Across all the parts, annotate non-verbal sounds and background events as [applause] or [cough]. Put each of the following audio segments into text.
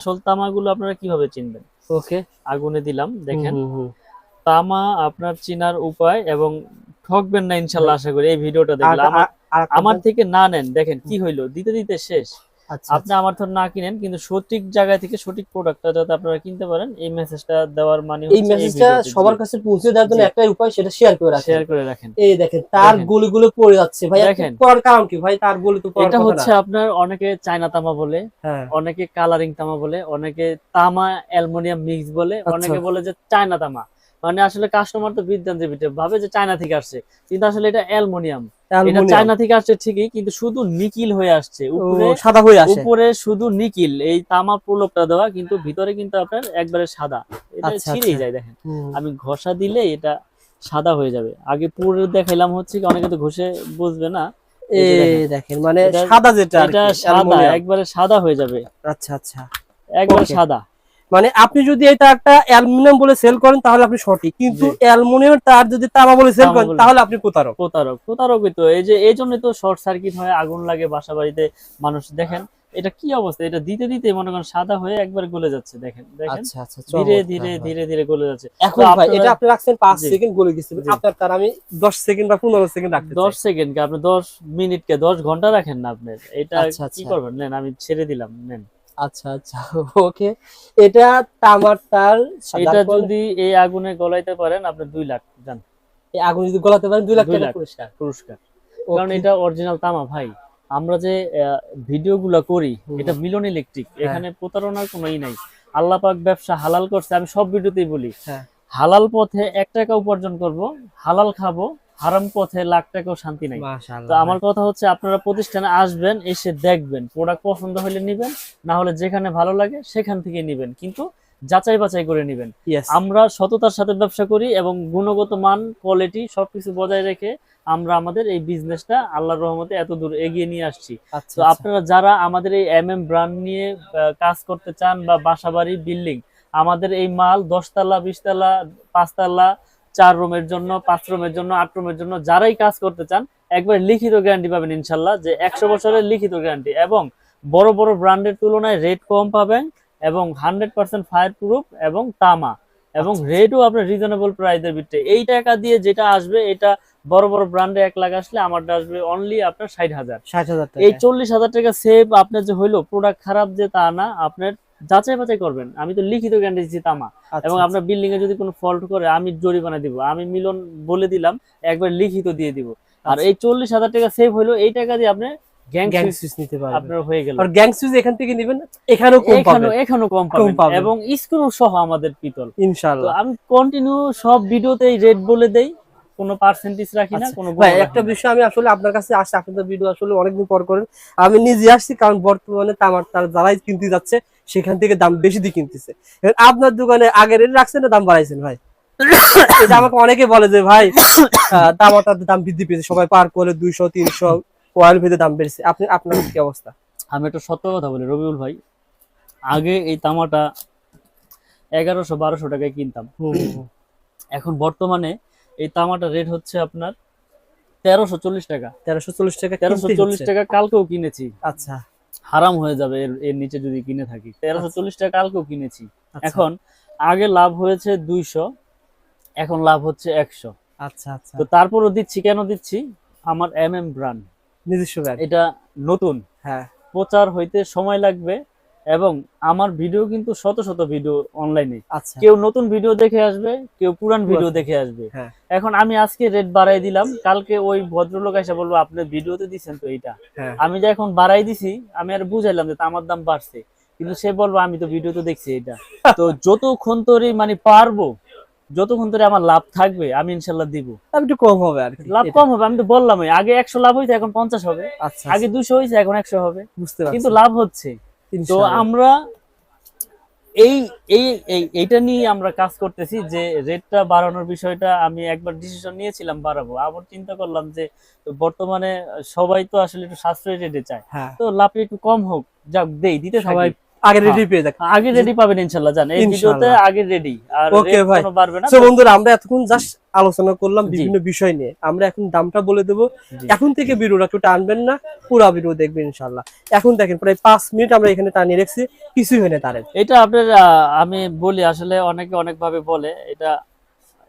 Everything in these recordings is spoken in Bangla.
আসল তামাগুলো আপনারা কীভাবে চিনবেন? ওকে। আগুনে দিলাম দেখেন। তামা আপনার চিনার উপায় এবং ঠকবেন না ইনশাল্লাহ আশা করি এই ভিডিওটা দেখলে। আমার থেকে না নেন দেখেন কি হইল দিতে দিতে শেষ। আপনি আমার ধর না কিনেন কিন্তু সঠিক জায়গা থেকে সঠিক প্রোডাক্টটা যাতে আপনারা কিনতে পারেন এই মেসেজটা দেওয়ার মানে এই মেসেজটা সবার কাছে পৌঁছে দেওয়ার জন্য। একটাই উপায় সেটা শেয়ার করে রাখেন শেয়ার করে রাখেন এই দেখেন তার দেখেন। গুলিগুলো পড়ে যাচ্ছে ভাই দেখেন। পড়ার কারণ কি ভাই তার গুলি তো পড়ার এটা হচ্ছে আপনার অনেকে চায়না তামা বলে হ্যাঁ অনেকে কালারিং তামা বলে অনেকে তামা অ্যালুমিনিয়াম মিক্স বলে আচ্ছা। অনেকে বলে যে চায়না তামা মানে আসলে কাস্টমার তো বিদ্যান্তে ভাবে যে চায়না থেকে আসছে কিন্তু আসলে এটা অ্যালুমিনিয়াম এটা চায়না থেকে আসছে ঠিকই কিন্তু শুধু নিকিল হয়ে আসছে। উপরে সাদা হয়ে আসে। উপরে শুধু নিকিল এই তামা প্রলোভটা দেওয়া কিন্তু ভিতরে কিন্তু আপনার একবারে সাদা। এটা আচ্ছা, ছিঁড়েই আচ্ছা। যায় দেখেন। আমি ঘষা দিলে এটা সাদা হয়ে যাবে। আগে পুরো দেখাইলাম হচ্ছে কি অনেকে তো ঘষে বুঝবে না। দেখেন। মানে সাদা যেটা এটা সাদা একবারে সাদা হয়ে যাবে। আচ্ছা আচ্ছা। একবারে সাদা। মানে আপনি যদি এটা একটা অ্যালুমিনিয়াম বলে সেল করেন তাহলে আপনি সঠিক। কিন্তু। অ্যালুমিনিয়াম তার যদি তামা বলে সেল করেন তাহলে আপনি প্রতারক। প্রতারক। প্রতারকই তো। এই যে এই জন্য তো শর্ট সার্কিট হয় আগুন লাগে বাসা বাড়িতে মানুষ দেখেন এটা কি অবস্থা? এটা দিতে দিতে মনে করেন সাদা হয়ে একবার গলে যাচ্ছে দেখেন দেখেন। আচ্ছা আচ্ছা ধীরে ধীরে ধীরে ধীরে গলে যাচ্ছে। এখন ভাই এটা আপনি রাখছেন পাঁচ সেকেন্ড গলে গেছে। আপনার তার আমি দশ সেকেন্ড বা পনেরো সেকেন্ড রাখতে দশ চাই। সেকেন্ড কে আপনি দশ মিনিট কে দশ ঘণ্টা রাখেন না আপনি। এটা আচ্ছা, কি। করবেন? নেন আমি ছেড়ে দিলাম নেন। আচ্ছা আচ্ছা ওকে। এটা তামার তার এটা যদি এই আগুনে গলাইতে পারেন আপনি দুই লাখ যান এই আগুন যদি গলাতে পারেন দুই লাখ টাকা পুরস্কার। পুরস্কার। কারণ এটা অরিজিনাল তামা ভাই। আমরা যে ভিডিও গুলা করি এটা মিলন ইলেকট্রিক। হ্যাঁ। এখানে প্রতারণার কোনো ই নাই। আল্লাহ পাক ব্যবসা হালাল করছে আমি সব ভিডিওতেই বলি। হ্যাঁ। হালাল পথে এক টাকা উপার্জন করব হালাল খাব হারাম পথে লাখ টাকাও শান্তি নাই। তো আমার কথা হচ্ছে আপনারা প্রতিষ্ঠানে আসবেন এসে দেখবেন প্রোডাক্ট পছন্দ হলে নিবেন না হলে যেখানে ভালো লাগে সেখান থেকে নিবেন কিন্তু যাচাই বাছাই করে নিবেন। আমরা সততার সাথে ব্যবসা করি এবং গুণগত মান কোয়ালিটি সবকিছু বজায় রেখে আমরা আমাদের এই বিজনেসটা আল্লাহর রহমতে এত দূর এগিয়ে নিয়ে আসছি। আচ্ছা তো আপনারা যারা আমাদের এই এম এম ব্র্যান্ড নিয়ে কাজ করতে চান বা বাসাবাড়ি বিল্ডিং আমাদের এই মাল দশতলা বিশতলা পাঁচতলা চার রুমের জন্য পাঁচ রুমের জন্য আট রুমের জন্য যারাই কাজ করতে চান একবার লিখিত গ্যারান্টি পাবেন ইনশাল্লাহ যে একশো বছরের লিখিত গ্যারান্টি এবং বড় বড় ব্র্যান্ডের তুলনায় রেট কম পাবেন এবং হান্ড্রেড পার্সেন্ট ফায়ার প্রুফ এবং তামা এবং আচ্ছা। রেটও আপনার রিজনেবল প্রাইসের ভিতরে এই টাকা দিয়ে যেটা আসবে এটা বড় বড় ব্র্যান্ডে এক লাখ আসলে আমারটা আসবে অনলি আপনার ষাট হাজার। ষাট হাজার এই চল্লিশ হাজার টাকা সেভ আপনার যে হইল প্রোডাক্ট খারাপ যে তা না আপনার যাচাই বাছাই করবেন। আমি তো লিখিত গ্যারান্টি দিচ্ছি তামা। আচ্ছা, এবং আচ্ছা। আপনার বিল্ডিং এ যদি কোনো ফল্ট করে আমি জরিমানা দিব। আমি মিলন বলে দিলাম একবার লিখিত দিয়ে দিব। আর আচ্ছা। এই চল্লিশ হাজার টাকা সেভ হইল এই টাকা দিয়ে আপনি গ্যাং গ্যাং সুইচ নিতে পারবেন। আপনার হয়ে গেল। আর গ্যাং সুইচ এখান থেকে নেবেন এখানেও কম পাবেন। এখানেও কম কম পাবেন। পাবেন। এবং স্ক্রু সহ আমাদের পিতল। ইনশাআল্লাহ। আমি কন্টিনিউ সব ভিডিওতে রেট বলে দেই। কোনো পার্সেন্টেজ রাখি না কোনো ভাই একটা বিষয় আমি আসলে আপনার কাছে আসছি আপনাদের ভিডিও আসলে অনেকদিন পর করেন। আমি নিজে আসছি কারণ বর্তমানে তামার তার যারাই কিনতে যাচ্ছে। সেখান থেকে দাম বেশি দিয়ে কিনতেছে। আপনার দোকানে আগে রেট রাখছেন না দাম বাড়াইছেন ভাই? এটা আমাকে অনেকে বলে যে ভাই আহ, তামাটার দাম বৃদ্ধি পেয়েছে। সবাই পার করে দুইশো তিনশো কয়েল ভেদে দাম বেড়েছে। আপনি আপনার কি অবস্থা? আমি একটা সত্য কথা বলি রবিউল ভাই। আগে এই তামাটা এগারোশো বারোশো টাকায় কিনতাম। এখন বর্তমানে এই তামাটা রেট হচ্ছে আপনার তেরোশো চল্লিশ টাকা। তেরোশো চল্লিশ টাকা তেরোশো চল্লিশ টাকা কালকেও কিনেছি। আচ্ছা। হারাম হয়ে যাবে এর এর নিচে যদি কিনে থাকি। তেরোশো চল্লিশ টাকা কালকেও কিনেছি। আচ্ছা, এখন আগে লাভ হয়েছে দুইশো এখন লাভ হচ্ছে একশো। আচ্ছা আচ্ছা। তো তারপরও দিচ্ছি কেন দিচ্ছি? আমার এম এম ব্র্যান্ড। নিজস্ব এটা নতুন। হ্যাঁ। প্রচার হইতে সময় লাগবে। এবং আমার ভিডিও কিন্তু শত শত ভিডিও অনলাইনে আচ্ছা। কেউ নতুন ভিডিও দেখে আসবে কেউ পুরান ভিডিও দেখে আসবে। হ্যাঁ। এখন আমি আজকে রেট বাড়াই দিলাম। কালকে ওই ভদ্রলোক এসে বলব আপনি ভিডিওতে দিচ্ছেন তো এইটা? হ্যাঁ। আমি যে এখন বাড়াই দিছি আমি আর বুঝাইলাম যে আমার দাম বাড়ছে। কিন্তু সে বলব আমি তো ভিডিওতে দেখছি এটা [laughs] তো যতক্ষণ তোরে মানে পারব যতক্ষণ তোরে আমার লাভ থাকবে আমি ইনশাল্লাহ দিব। একটু কম হবে আর লাভ কম হবে আমি তো বললামই। আগে একশো লাভ হয়েছে এখন পঞ্চাশ হবে। আচ্ছা আগে দুশো হয়েছে এখন একশো হবে। বুঝতে কিন্তু লাভ হচ্ছে। তো আমরা এই এই এই- এইটা নিয়ে আমরা কাজ করতেছি যে রেটটা বাড়ানোর বিষয়টা আমি একবার ডিসিশন নিয়েছিলাম বাড়াবো। আবার চিন্তা করলাম যে বর্তমানে সবাই তো আসলে একটু সাশ্রয়ী রেটে চায়। হ্যাঁ। তো লাভটা একটু কম হোক যাক দেই দিতে সবাই আগে রেডি পেয়ে যাক। আগে রেডি পাবেন ইনশাল্লাহ জান। এই ভিডিওতে আগে রেডি আর Okay, ভাই। কোনো বাড়বে না তো? বন্ধুরা আমরা এতক্ষণ জাস্ট আলোচনা করলাম বিভিন্ন বিষয় নিয়ে। আমরা এখন দামটা বলে দেবো। এখন থেকে ভিডিওটা একটু টানবেন না পুরো ভিডিও দেখবেন এখন দেখেন প্রায় মিনিট আমরা এখানে টানিয়ে রেখেছি কিছুই হয় না তারের। এটা আপনার আহ, আমি বলি আসলে অনেকে অনেক ভাবে বলে এটা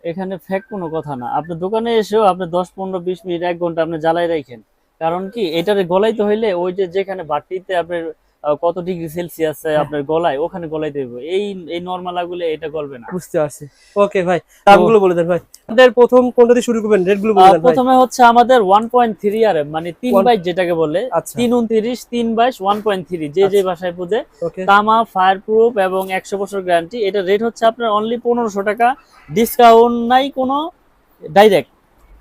এখানে ফেক কোনো কথা না। আপনার দোকানে এসেও আপনি দশ পনেরো বিশ মিনিট এক ঘণ্টা আপনি জ্বালাই রাখেন। কারণ কি এটারে গলাইতে হইলে ওই যে যেখানে বাটিতে আপনার কত ডিগ্রি সেলসিয়াস আপনার গলায়? ওখানে গলাইতে হবে এই এই নর্মাল আগুলে এটা গলবে না। বুঝতে পারছি। ওকে ভাই দামগুলো বলে দেন ভাই। আমাদের প্রথম কোনটা দিয়ে শুরু করবেন? রেটগুলো বলে দেন প্রথমে হচ্ছে আমাদের ওয়ান পয়েন্ট থ্রি আর মানে তিন One- বাইশ যেটাকে বলে আচ্ছা। তিন উনত্রিশ তিন বাইশ ওয়ান পয়েন্ট থ্রি যে যে ভাষায় বুঝে। তামা ফায়ারপ্রুফ এবং একশো বছর গ্যারান্টি এটা রেট হচ্ছে আপনার অনলি পনেরোশো টাকা। ডিসকাউন্ট নাই কোনো ডাইরেক্ট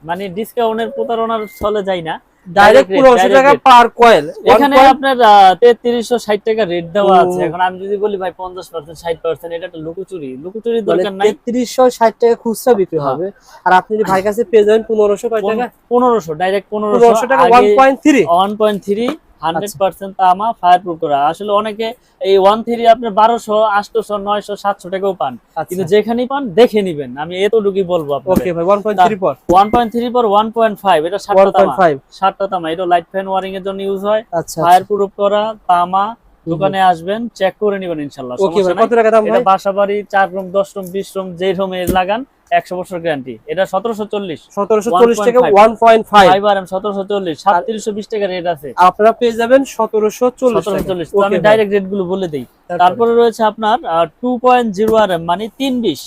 মানে ডিসকাউন্টের প্রতারণার চলে যায় না। ডাইরেক্ট পুরো 80 টাকা পার কয়েল এখানে আপনার 3360 টাকা রেট দেওয়া আছে। এখন আমি যদি বলি ভাই 50% 60% এটা একটা লুকোচুরি। লুকোচুরি মানে দরকার নাই। 3360 টাকা খুচরা বিক্রি হ্যাঁ। হবে। আর আপনি যদি ভাই কাছে পেয়ে যাবেন 1500 টাকা? 1500 ডাইরেক্ট 1500 টাকা 1.3 1.3 হান্ড্রেড আচ্ছা। পার্সেন্ট তামা ফায়ার প্রুফ করা। আসলে অনেকে এই ওয়ান থ্রি আপনার বারোশো আটশোশো নয়শো সাতশো টাকাও পান। কিন্তু যেখানেই পান দেখে নিবেন। আমি এতটুকুই বলব ওকে ভাই ওয়ান পয়েন্ট থ্রি পর। ওয়ান পয়েন্ট থ্রি পর ওয়ান পয়েন্ট ফাইভ এটা সাতটা তামা। সাতটা তামা। এটা লাইট ফ্যান ওয়ারিং এর জন্য ইউজ হয়। আচ্ছা ফায়ার প্রুফ করা তামা দোকানে আসবেন চেক করে নিবেন ইনশাল্লাহ। বাসা বাড়ি চার রুম দশ রুম বিশ রুম যে রুমে লাগান একশো বছর গ্যারান্টি এটা সতেরোশো চল্লিশ। সতেরোশো চল্লিশ টাকা ওয়ান পয়েন্ট ফাইভ এম সতেরোশো চল্লিশ সাতত্রিশশো বিশ টাকা রেট আছে। আপনারা পেয়ে যাবেন সতেরোশো চল্লিশ চল্লিশ। আমি ডাইরেক্ট রেটগুলো বলে দিই। তারপরে? রয়েছে আপনার টু পয়েন্ট জিরো আর এম মানে তিন বিশ।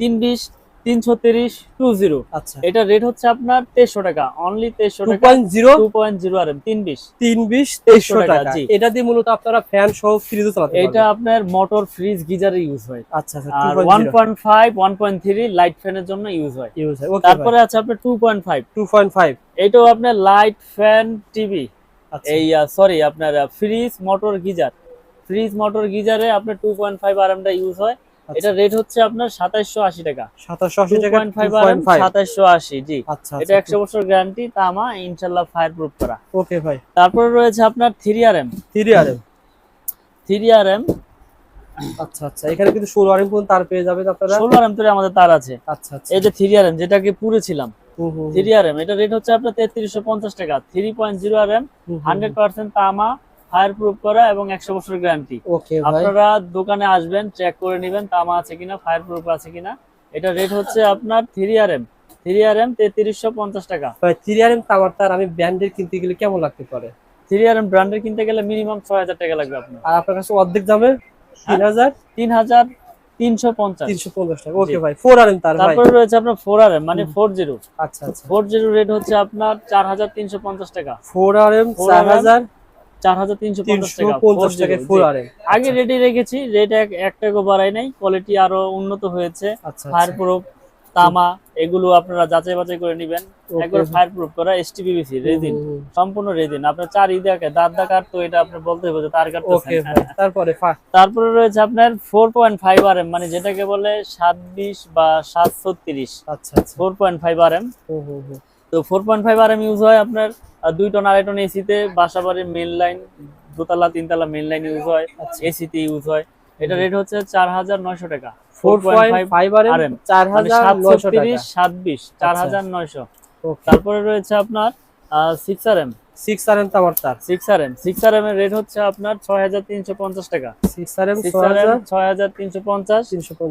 তিন বিশ তিনশো তিরিশ টু জিরো। আচ্ছা। এটা রেট হচ্ছে আপনার তেইশশো টাকা। অনলি তেইশশো টাকা। Point zero? Two point zero আর তিন বিশ। তিন বিশ তেইশশো টাকা, টাকা। জি। এটা দিয়ে মূলত আপনারা ফ্যান সহ ফ্রিজও চালাতে এটা আপনার মোটর ফ্রিজ গিজারে ইউজ হয়। আচ্ছা আচ্ছা আর one point five one point three light ফ্যানের জন্য ইউজ হয়। ইউজ হয় তারপরে আছে আপনার two point five two point five এটাও আপনার লাইট ফ্যান টিভি এই সরি আপনার fridge motor geyser. Fridge motor গিজারে আপনার টু পয়েন্ট ফাইভ আর এমটা ইউজ হয়। এটা রেট হচ্ছে আপনার সাতাইশশো আশি টাকা। সাতাশশো আশি টাকা জি। আচ্ছা এটা একশো বছর গ্যারান্টি তামা ইনশাল্লাহ ফায়ার প্রুফ করা। ওকে ভাই। তারপরে রয়েছে আপনার three R M three R M three R M আচ্ছা আচ্ছা এখানে কিন্তু আর তার পেয়ে যাবেন আপনারা? এম তো আমাদের তার আছে। আচ্ছা আচ্ছা। এই যে এম যেটাকে পুরেছিলাম এম এটা রেট হচ্ছে আপনার তেত্রিশশো পঞ্চাশ টাকা। Three point zero R M hmm, hmm, hundred percent তামা ফায়ার প্রুফ করা এবং একশো বছর গ্যারান্টি আপনারা দোকানে আসবেন চেক করে নেবেন তামা আছে কিনা ফায়ার প্রুফ আছে কিনা। এটা রেট হচ্ছে আপনার three R M three R M তেত্রিশশো পঞ্চাশ টাকা। থ্রি আর এম তামার তার আমি ব্র্যান্ডের কিনতে গেলে কেমন লাগতে পারে? থ্রি আর এম ব্র্যান্ডের কিনতে গেলে মিনিমাম ছয় হাজার টাকা লাগবে আপনার। আর আপনার কাছে অর্ধেক দামে তিন হাজার? তিন হাজার তিনশো পঞ্চাশ। তিনশো পঞ্চাশ টাকা। ওকে ভাই ফোর আর এম তারপরে রয়েছে আপনার ফোর আর এম মানে ফোর জিরো আচ্ছা আচ্ছা। ফোর জিরো রেট হচ্ছে আপনার চার হাজার তিনশো পঞ্চাশ টাকা। ফোর আর এম চার হাজার চার হাজার তিনশো পঞ্চাশ তিনশো টাকা পঞ্চাশ 4G টাকা জি। ফোর আর এম আগে রেটে রেখেছি রেট এক বাড়াই নাই কোয়ালিটি আরও উন্নত হয়েছে। আচ্ছা ফায়ার প্রুফ তামা এগুলো আপনারা যাচাই বাছাই করে নেবেন। একবার ফায়ার প্রুফ করা এসটিপিবিসি রেজিন সম্পূর্ণ রেজিন আপনার চার ঈদে আঁকে দাঁত দা কাটতো এটা আপনি বলতে হবে যে তার কাটতেছেন তারপরে তারপরে রয়েছে আপনার four point five R M মানে যেটাকে বলে সাত বিশ বা সাত ছত্রিশ আচ্ছা আচ্ছা। Four point five R M hmm, hmm, hmm. তো four point five R M use হয় আপনার দুই টন আড়াই টন এসিতে বাসা বাড়ির মেন লাইন দোতলা তিনতলা মেন লাইন ইউজ হয় আচ্ছা। এসিতে ইউজ হয়। এটা রেট হচ্ছে চার হাজার নয়শো টাকা। Four point five R M চার হাজার সাত নয়শো টাকা। ছত্রিশ সাত বিশ চার আচ্ছা। হাজার নয়শো। তারপরে রয়েছে আপনার six R M six R M তামার তার six R M six R M এর রেট হচ্ছে আপনার ছয় হাজার তিনশো পঞ্চাশ টাকা। সিক্স আর এম ছয় হাজার এম ছয় হাজার তিনশো পঞ্চাশ।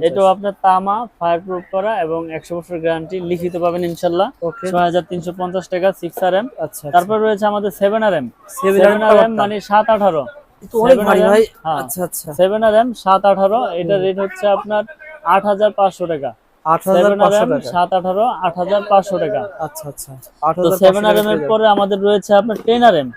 এটাও আপনার তামা ফায়ার প্রুফ করা এবং একশো বছর গ্যারান্টি লিখিত পাবেন ইনশাল্লাহ। ছয় হাজার তিনশো পঞ্চাশ টাকা সিক্স আর এম আচ্ছা তারপর রয়েছে আমাদের seven R M seven R M মানে সাত আঠারো। হ্যাঁ। আচ্ছা আচ্ছা। সেভেন আর এম সাত আঠারো এটা রেট হচ্ছে আপনার আট হাজার পাঁচশো টাকা। আর এম সাত আঠারো আট হাজার পাঁচশো টাকা। আচ্ছা আচ্ছা। তো সেভেন আর এম এর পরে আমাদের রয়েছে আপনার টেন আর এম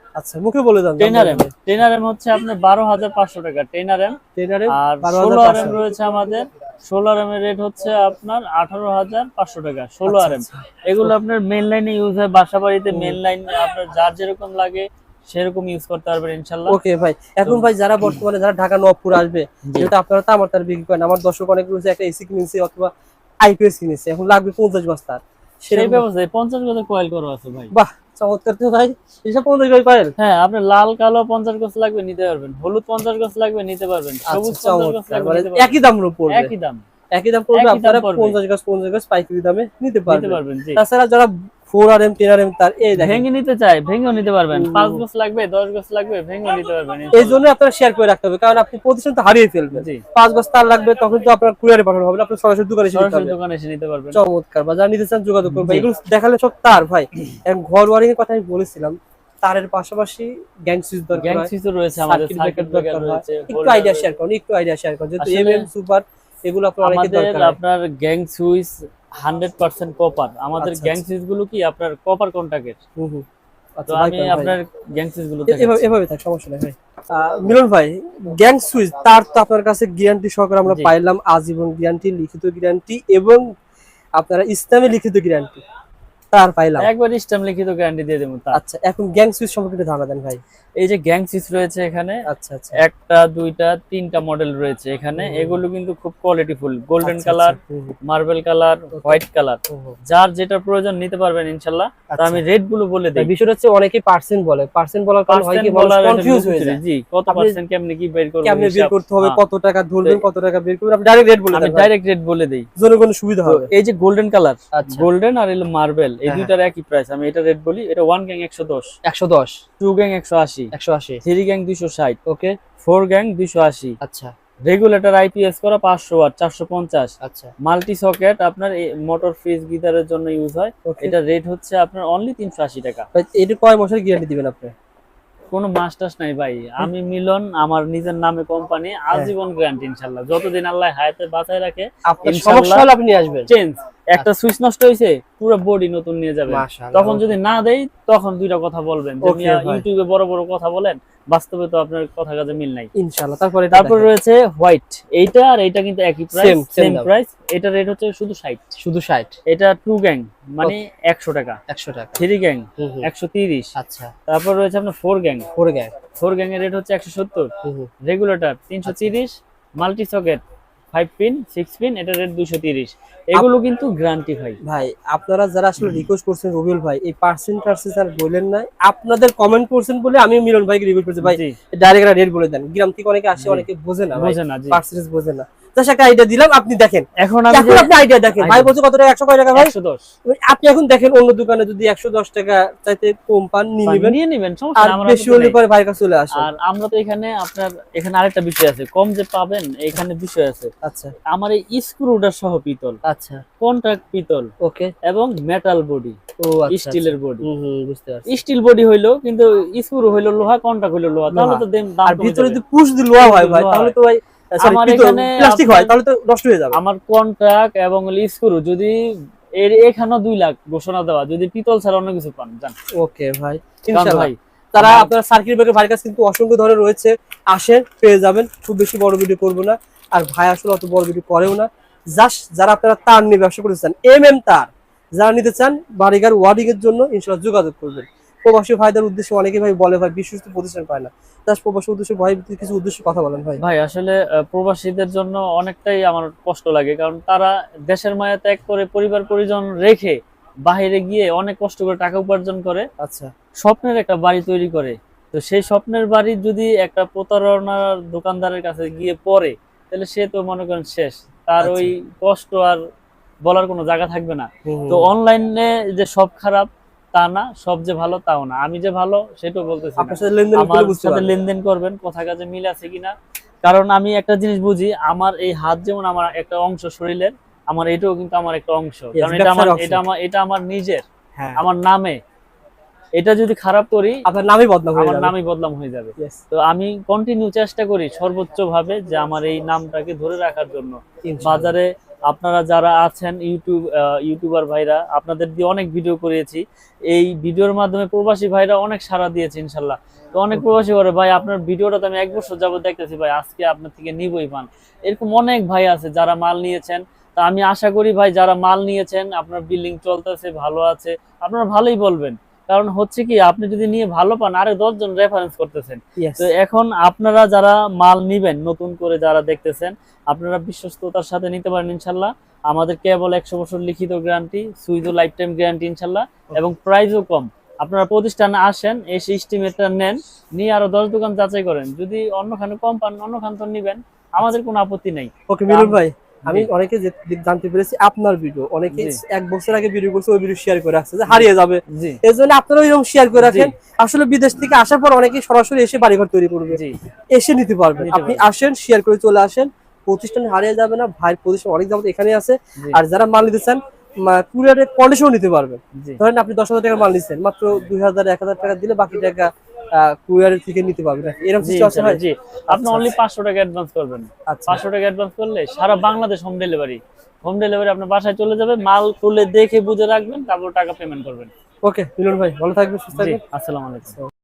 মুখে বলে দেন ten R M ten R M হচ্ছে আপনার বারো হাজার পাঁচশো টাকা ten R M ten R M আর ষোলো আর এম রয়েছে আমাদের। ষোলো আর এম এর রেট হচ্ছে আপনার আঠারো হাজার পাঁচশো টাকা ষোলো আর এম এগুলো আপনার মেন লাইনে ইউজ হয় বাসা বাড়িতে মেন লাইন আপনার যার যেরকম লাগে সেরকম ইউজ করতে পারবেন ইনশাল্লাহ। ওকে ভাই এখন ভাই যারা বর্তমানে যারা ঢাকা নবপুর আসবে। যেটা আপনারা তামার তার বিক্রি করেন আমার দর্শক অনেক রয়েছে একটা এসি কিনেছে অথবা আইপিএস কিনেছে এখন লাগবে পঞ্চাশ বস্তার সেই পঞ্চাশ গজের কয়েল করা আছে ভাই। বাহ চমৎকার তো ভাই এসব পঞ্চাশ পারেন হ্যাঁ আপনার লাল কালো পঞ্চাশ গজ লাগবে নিতে পারবেন। হলুদ পঞ্চাশ গছ লাগবে নিতে পারবেন। সবুজ আচ্ছা, পঞ্চাশ মানে নিতে পারবেন। একই দাম পড়বে। একই দাম। একই দাম পড়বে আপনারা পঞ্চাশ গাছ পঞ্চাশ গাছ পাইকারি দামে নিতে পারবেন। তাছাড়া যারা four R M ten R M তার এই ভেঙে নিতে চাই ভেঙেও নিতে পারবেন। পাঁচ লাগবে দশ লাগবে ভেঙেও নিতে পারবেন। এই জন্য আপনারা শেয়ার করে রাখতে হবে কারণ আপনি প্রতিষ্ঠান তো হারিয়ে ফেলবেন। পাঁচ গাছ তার লাগবে তখন তো আপনার কুরিয়ারে পাঠানো হবে না সরাসরি দোকানে নিতে সরাসরি দোকানে এসে নিতে পারবেন। চমৎকার বা যারা নিতে চান যোগাযোগ করবেন। এগুলো দেখালে সব তার ভাই। ঘর ওয়ারিং এর কথা আমি বলেছিলাম তারের পাশাপাশি গ্যাং সুইচ দরকার গ্যাং সুইচও রয়েছে আমাদের সার্কিট সার্কিট ব্রেকার ব্রেকার দরকার। রয়েছে একটু আইডিয়া শেয়ার করুন একটু আইডিয়া শেয়ার করুন। যেহেতু এমএম সুপার এগুলো আপনার দরকার আপনার gang switch hundred percent copper আমাদের গ্যাং আচ্ছা। সুইচগুলো কি আপনার কপার কন্টাক্টের। তো আচ্ছা, আমি আপনার গ্যাং সুইচগুলো এভাবে থাক সমস্যা নেই ভাই। আহ, মিলন ভাই গ্যাং সুইচ তার তো আপনার কাছে গ্যারান্টি সহকারে আমরা পাইলাম আজীবন গ্যারান্টি লিখিত গ্যারান্টি এবং আপনারা ইসলামে লিখিত গ্যারান্টি তার পাইলাম একবার স্ট্যাম্প লিখিত গ্যারান্টি দিয়ে দেবো আচ্ছা এখন গ্যাং সুইচ সম্পর্কে ধারণা দেন ভাই। এই যে গ্যাং সুইচ রয়েছে এখানে আচ্ছা আচ্ছা। একটা দুইটা তিনটা মডেল রয়েছে এখানে। এগুলো কিন্তু খুব কোয়ালিটিফুল golden colour marble colour white colour. যার যেটা প্রয়োজন নিতে পারবেন ইনশাল্লাহ। তো আচ্ছা। আমি রেটগুলো বলে দিই। বিষয়টা হচ্ছে অনেকে পার্সেন্ট বলে। পার্সেন্ট বলার কারণে হয় কি মানুষ কনফিউজ হয়ে যায়। জি কত পার্সেন্ট কেমনে কি বের করবেন কেমনে বের করতে হবে হ্যাঁ। কত টাকা ধরবেন কত টাকা বের করবেন আপনি ডাইরেক্ট রেট বলে আমি দেন ভাই। ডাইরেক্ট রেট বলে দিই। জনগণের সুবিধা হবে। এই যে গোল্ডেন কালার গোল্ডেন আর এলো মার্বেল এই হ্যাঁ, দুইটার একই প্রাইস আমি এটা রেট বলি এটা ওয়ান গ্যাং একশো দশ। একশো দশ। টু গ্যাং একশো আশি। একশো আশি। থ্রি গ্যাং দুইশো ষাট। ওকে। ফোর গ্যাং দুইশো আশি। আচ্ছা। রেগুলেটর আইপিএস করা পাঁচশো ওয়াট চারশো পঞ্চাশ। আচ্ছা। মাল্টি সকেট আপনার মোটর ফ্রিজ গিটারের জন্য ইউজ হয়। এটা রেট হচ্ছে আপনার অনলি তিনশো আশি টাকা। এটা কয় মাসের গ্যারান্টি দিবেন আপনি? কোনো মাস্টার্স নাই ভাই। আমি মিলন আমার নিজের নামে কোম্পানি আজীবন গ্যারান্টি ইনশাল্লাহ। যতদিন আল্লাহ হায়াতে বাঁচায় রাখে আপনি আসবেন। চেঞ্জ একটা সুইচ নষ্ট হয়েছে পুরো বডি নতুন নিয়ে যাবে। তখন যদি না দেই তখন দুইটা কথা বলবেন। যে। ইউটিউবে বড় বড় কথা বলেন বাস্তবে তো আপনার কথা কাজে মিল নাই। ইনশাআল্লাহ তারপরে তারপর রয়েছে হোয়াইট এইটা আর এইটা কিন্তু একই প্রাইস সেম প্রাইস এটা রেট হচ্ছে শুধু 60 শুধু 60 এটা টু গ্যাং মানে 100 টাকা। 100 টাকা। থ্রি গ্যাং হুম হুম। 130 আচ্ছা। তারপর রয়েছে আপনার four gang four gang four gang এর রেট হচ্ছে 170 হুম হুম। Regulator 330 multi socket 5 pin 6 pin এটা রেট 230 এগুলো কিন্তু গ্যারান্টি ভাই। ভাই আপনারা যারা আসলে রিকোয়েস্ট করছেন রবিউল ভাই এই পার্সেন্ট টার্সেন্ট আর বললেন না। আপনাদের কমেন্ট করছেন বলে আমি মিলন ভাইকে রিকোয়েস্ট করছি। ভাই ডাইরেক্ট রেট বলে দেন। গ্রাম থেকে অনেকে আসে অনেকে বোঝে না বোঝে না পার্সেন্টেজ বোঝে না। জাস্ট একটা আইডিয়া দিলাম আপনি দেখেন। এখন এখন আপনি আইডিয়া দেখেন। ভাই। বলছে কত টাকা? একশো কয় টাকা ভাই? 110 আপনি এখন দেখেন অন্য দোকানে যদি একশো দশ টাকা চাইতে কম পান নিয়ে নেবেন। নিয়ে নেবেন আর বেশি হলে পরে ভাইয়ের কাছে চলে আসেন আর আমরা তো এখানে আপনার এখানে আরেকটা বিষয় আছে। কম যে পাবেন এখানে বিষয় আছে। আচ্ছা। আমার এই স্ক্রুডার সহ পিতল। আচ্ছা। কন্ট্রাক্ট পিতল। ওকে। এবং মেটাল বডি ও আচ্ছা স্টিলের বডি বুঝতে পারছি। স্টিল বডি হইল কিন্তু স্ক্রু হইল লোহা কন্ট্রাক্ট হইল লোহা। তাহলে তো দাম দাম আর ভিতরে যদি পুশ দি লোহা হয় ভাই তাহলে তো ভাই আমার এখানে প্লাস্টিক হয় তাহলে তো নষ্ট হয়ে যাবে। আমার কন্ট্রাক্ট এবং স্ক্রু যদি এর এখানেও দুই লাখ ঘোষণা দেওয়া যদি পিতল ছাড়া অন্য কিছু পান জান। ওকে ভাই ইনশাআল্লাহ ভাই তারা আপনার সার্কিট ব্রেকার ভাইয়ের কাছে কিন্তু অসংখ্য ধরনের রয়েছে আসেন পেয়ে যাবেন খুব বেশি বড় ভিডিও করব না। আর ভাই আসলে অত বড় ভিডিও করেও না। জাস্ট যারা আপনারা তার নিয়ে ব্যবসা করতে চান এম এম তার যারা নিতে চান বাড়িঘর ওয়ার্ডিং এর জন্য ইনশাল্লাহ যোগাযোগ করবেন। প্রবাসী ভাইদের উদ্দেশ্যে অনেকে ভাই বলে ভাই বিশ্বস্ত প্রতিষ্ঠান পায় না। জাস্ট প্রবাসী উদ্দেশ্যে ভাই কিছু উদ্দেশ্যে কথা বলেন ভাই। ভাই আসলে প্রবাসীদের জন্য অনেকটাই আমার কষ্ট লাগে কারণ তারা দেশের মায়া ত্যাগ করে পরিবার পরিজন রেখে বাইরে গিয়ে অনেক কষ্ট করে টাকা উপার্জন করে। আচ্ছা। স্বপ্নের একটা বাড়ি তৈরি করে। তো সেই স্বপ্নের বাড়ি যদি একটা প্রতারণার দোকানদারের কাছে গিয়ে পড়ে তাহলে সে তো মনে করেন শেষ। তার আচ্ছা। ওই কষ্ট আর বলার কোনো জায়গা থাকবে না। তো অনলাইনে যে সব খারাপ তা না সব যে ভালো তাও না। আমি যে ভালো সেটাও বলতেছি আমার সাথে লেনদেন করবেন কথা কাজে মিল আছে কিনা কারণ আমি একটা জিনিস বুঝি আমার এই হাত যেমন আমার একটা অংশ শরীরের আমার এটাও কিন্তু আমার একটা অংশ। কারণ এটা আমার এটা আমার এটা আমার নিজের হ্যাঁ। আমার নামে। এটা যদি খারাপ করি আপনার নামই বদনাম হয়ে আমার যাবে। নামই বদনাম হয়ে যাবে। তো আমি কন্টিনিউ চেষ্টা করি সর্বোচ্চ ভাবে যে আমার এই নামটাকে ধরে রাখার জন্য। বাজারে আপনারা যারা আছেন ইউটিউব ইউটিউবার ভাইরা আপনাদের দিয়ে অনেক ভিডিও করিয়েছি এই ভিডিওর মাধ্যমে প্রবাসী ভাইরা অনেক সাড়া দিয়েছে ইনশাল্লাহ। তো অনেক প্রবাসী করে ভাই আপনার ভিডিওটা তো আমি এক বছর যাবত দেখতেছি ভাই আজকে আপনার থেকে নিবই পান। এরকম অনেক ভাই আছে যারা মাল নিয়েছেন। তা আমি আশা করি ভাই যারা মাল নিয়েছেন আপনার বিল্ডিং চলতেছে ভালো আছে আপনারা ভালোই বলবেন। কারণ হচ্ছে কি আপনি যদি নিয়ে ভালো পান আরে দশজন রেফারেন্স করতেছেন। তো এখন আপনারা যারা মাল নিবেন নতুন করে যারা দেখতেছেন আপনারা বিশ্বস্ততার সাথে নিতে পারেন ইনশাল্লাহ। আমাদের কেবল একশো বছর লিখিত গ্যারান্টি সুইজো লাইফ টাইম গ্যারান্টি ইনশাল্লাহ। এবং প্রাইসও কম। আপনারা প্রতিষ্ঠানে আসেন এসে স্টিমেটটা নেন নিয়ে আরও দশ দোকান যাচাই করেন। যদি অন্যখানে কম পান অন্যখান তো নিবেন। আমাদের কোনো আপত্তি নেই। ওকে মিলন ভাই। আমি অনেকে জানতে পেরেছি আপনার ভিডিও অনেকে এক বছর আগে ভিডিও করছে ওই ভিডিও শেয়ার করে রাখছে যে হারিয়ে যাবে। এই জন্য আপনারা ওইরকম শেয়ার করে রাখেন। আসলে বিদেশ থেকে আসার পর অনেকে সরাসরি এসে বাড়িঘর তৈরি করবে। এসে নিতে পারবেন। আপনি আসেন শেয়ার করে চলে আসেন। প্রতিষ্ঠান হারিয়ে যাবে না ভাইয়ের প্রতিষ্ঠান অনেক যাবত এখানে আছে। আর যারা মাল নিতে চান কুরিয়ারের কন্ডিশনও নিতে পারবেন। ধরেন আপনি দশ হাজার টাকার মাল নিচ্ছেন মাত্র দুই হাজার এক হাজার টাকা দিলে বাকি টাকা কুরিয়ারের থেকে নিতে পারবেন? এরকম কিছু আছে ভাই জি। আপনি আচ্ছা, অনলি পাঁচশো টাকা অ্যাডভান্স করবেন। আচ্ছা। পাঁচশো টাকা অ্যাডভান্স করলে সারা Bangladesh home delivery home delivery আপনার বাসায় চলে যাবে মাল খুলে দেখে বুঝে রাখবেন তারপর টাকা পেমেন্ট করবেন। ওকে মিলন ভাই ভালো থাকবেন সুস্থ থাকবেন। আসসালামু আলাইকুম।